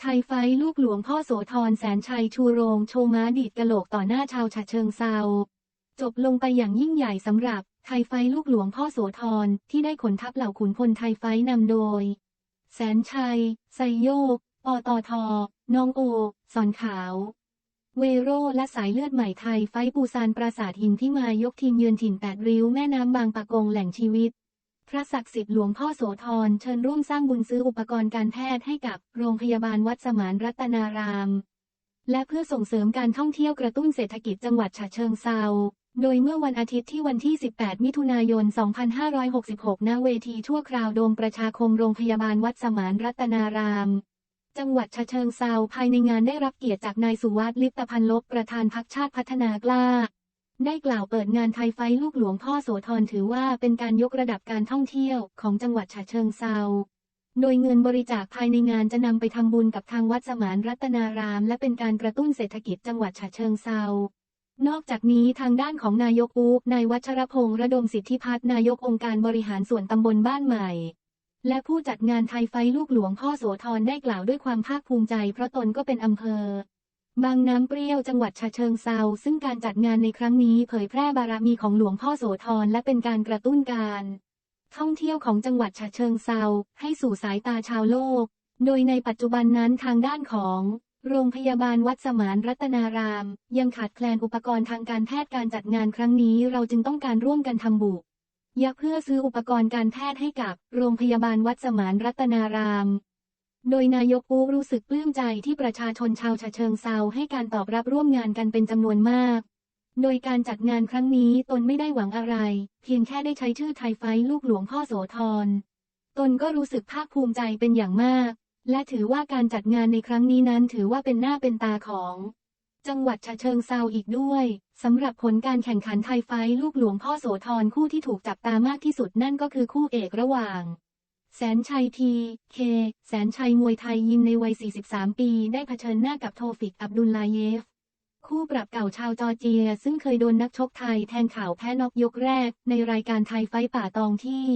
ไทยไฟลูกหลวงพ่อโสธรแสนชัยชูโรงโชม้าดีดกะโหลกต่อหน้าชาวฉะเชิงเซาจบลงไปอย่างยิ่งใหญ่สำหรับไทยไฟลูกหลวงพ่อโสธรที่ได้ขนทัพเหล่าขุนพลไทยไฟนำโดย แสนชัย ไซโยกปตทน้องโอ สอนขาว เวโรและสายเลือดใหม่ไทยไฟปูซานปราสาทหินที่มายกทีมเยือนถิ่นแปดริ้วแม่น้ำบางปะกงแหล่งชีวิต พระศักดิ์สิทธิ์หลวงพ่อโสธรเชิญร่วมสร้างบุญซื้ออุปกรณ์การแพทย์ให้กับโรงพยาบาลวัดสมานรัตนาราม และเพื่อส่งเสริมการท่องเที่ยวกระตุ้นเศรษฐกิจจังหวัดฉะเชิงเซาโดยเมื่อวันอาทิตย์ที่วันที่ 18 มิถุนายน 2566 ณ เวทีชั่วคราวโดมประชาคมโรงพยาบาลวัดสมานรัตนาราม จังหวัดฉะเชิงเซาภายในงานได้รับเกียรติจากนายสุวัสดิ์ลิปตพันลบประธานพักชาติพัฒนากล้า ได้กล่าวเปิดงานไทยไฟท์ลูกหลวงพ่อโสธรถือว่าเป็นการยกระดับการท่องเที่ยวของจังหวัดฉะเชิงเซา โดยเงินบริจาคภายในงานจะนำไปทำบุญกับทางวัดสมานรัตนาราม และเป็นการกระตุ้นเศรษฐกิจจังหวัดฉะเชิงเซานอกจากนี้ทางด้านของนายกอูกนายวัชรพงษ์ระดมสิทธิพัฒนนายกองค์การบริหารส่วนตำบลบ้านใหม่ และผู้จัดงานไทยไฟลูกหลวงพ่อโสธรได้กล่าวด้วยความภาคภูมิใจเพราะตนก็เป็นอำเภอ บางน้ำเปรี้ยวจังหวัดฉะเชิงเซาซึ่งการจัดงานในครั้งนี้เผยแพร่บารมีของหลวงพ่อโสธรและเป็นการกระตุ้นการ ท่องเที่ยวของจังหวัดฉะเชิงเซาให้สู่สายตาชาวโลก โดยในปัจจุบันนั้นทางด้านของโรงพยาบาลวัดสมานรัตนาราม ยังขาดแคลนอุปกรณ์ทางการแพทย์การจัดงานครั้งนี้เราจึงต้องการร่วมกันทำบุญยาเพื่อซื้ออุปกรณ์การแพทย์ให้กับโรงพยาบาลวัดสมานรัตนาราม โดยนายกปูรู้สึกปลื้มใจที่ประชาชนชาวฉะเชิงเซาให้การตอบรับร่วมงานกันเป็นจำนวนมาก โดยการจัดงานครั้งนี้ตนไม่ได้หวังอะไร เพียงแค่ได้ใช้ชื่อไทยไฟลูกหลวงพ่อโสธร ตนก็รู้สึกภาคภูมิใจเป็นอย่างมาก และถือว่าการจัดงานในครั้งนี้นั้นถือว่าเป็นหน้าเป็นตาของ จังหวัดฉะเชิงเซาอีกด้วยสำหรับผลการแข่งขันไทยไฟลูกหลวงพ่อโสธรคู่ที่ถูกจับตามากที่สุดนั่นก็คือคู่เอกระหว่าง แสนชัยที เค แสนชัยมวยไทยยิมในวัย 43 ปี ได้เผชิญหน้ากับโทฟิก อับดุลลาเยฟ คู่ปรับเก่าชาวจอร์เจีย ซึ่งเคยโดนนักชกไทยแทงข่าวแพ้นอกยกแรก ในรายการไทยไฟป่าตองที่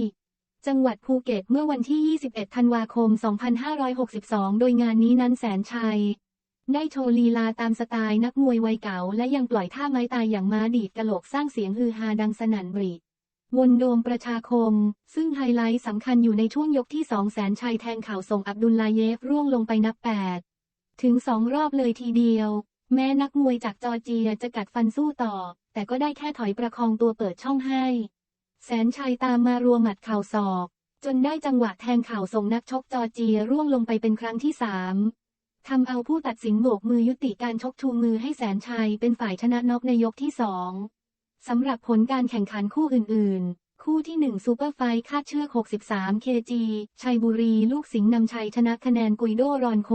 จังหวัดภูเก็ตเมื่อวันที่ 21 ธันวาคม 2562 โดยงานนี้นั้นแสนชัย ได้โชว์ลีลาตามสไตล์นักมวยวัยเก่า และยังปล่อยท่าไม้ตายอย่างม้าดีดกะโหลกสร้างเสียงฮือฮาดังสนั่นบริ วนโดมประชาคม ซึ่งไฮไลท์สำคัญอยู่ในช่วงยกที่สองแสนชัยแทงข่าวส่งอับดุลลาเยฟร่วงลงไปนับแปดถึงสองรอบเลยทีเดียว แม้นักมวยจากจอร์เจียจะกัดฟันสู้ต่อ แต่ก็ได้แค่ถอยประคองตัวเปิดช่องให้ แสนชัยตามมารัวหมัดเข่าศอก จนได้จังหวะแทงข่าวส่งนักชกจอร์เจียร่วงลงไปเป็นครั้งที่สามทำเอาผู้ตัดสินโบกมือยุติการชกชูมือให้แสนชัยเป็นฝ่ายชนะน็อกในยกที่สอง สำหรับผลการแข่งขันคู่อื่น ๆ คู่ที่ 1 ซูเปอร์ไฟคาดเชือก 63 kg ชัยบุรี ลูกสิงห์นำชัยชนะคะแนนกุยโดรอนโค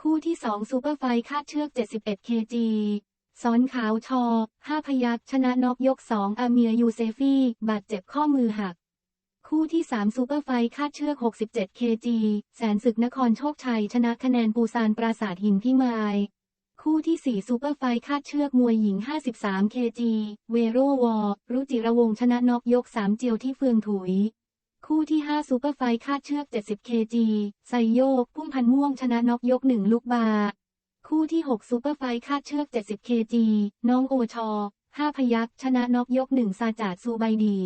คู่ที่ 2 ซูเปอร์ไฟคาดเชือก 71 kg ซ้อนขาวชอห้าพยักชนะน็อกยกสองอาเมียยูเซฟีบาดเจ็บข้อมือหัก คู่ที่ 3 ซูเปอร์ไฟคาดเชือก 67 kg แสนศึกนครโชคชัย ชนะคะแนนปูซานปราสาทหินพิมาย คู่ที่ 4 ซูเปอร์ไฟคาดเชือกมวยหญิง 53 kg เวโรวอรุจิระวงชนะน็อกยก 3 เจียวที่เฟืองถุย คู่ที่ 5 ซูเปอร์ไฟคาดเชือก 70 kg ไซโยกพุ่มพันม่วงชนะน็อกยก 1 ลูกบา คู่ที่ 6 ซูเปอร์ไฟคาดเชือก 70 kg น้องโอชอ 5 พยักชนะน็อกยก 1 ซาจาดซูไบดี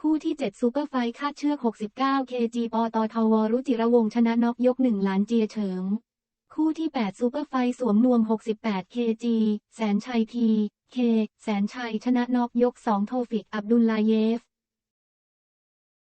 คู่ที่ 7 ซูเปอร์ไฟคาดเชือก 69 kg ปตทวรุจิระวงชนะน็อกยก1หลานเจียเฉิง คู่ที่ 8 ซูเปอร์ไฟสวมนวม 68 kg แสนชัยพีเค แสนชัยชนะน็อกยก 2 โทฟิก อับดุลลาเยฟ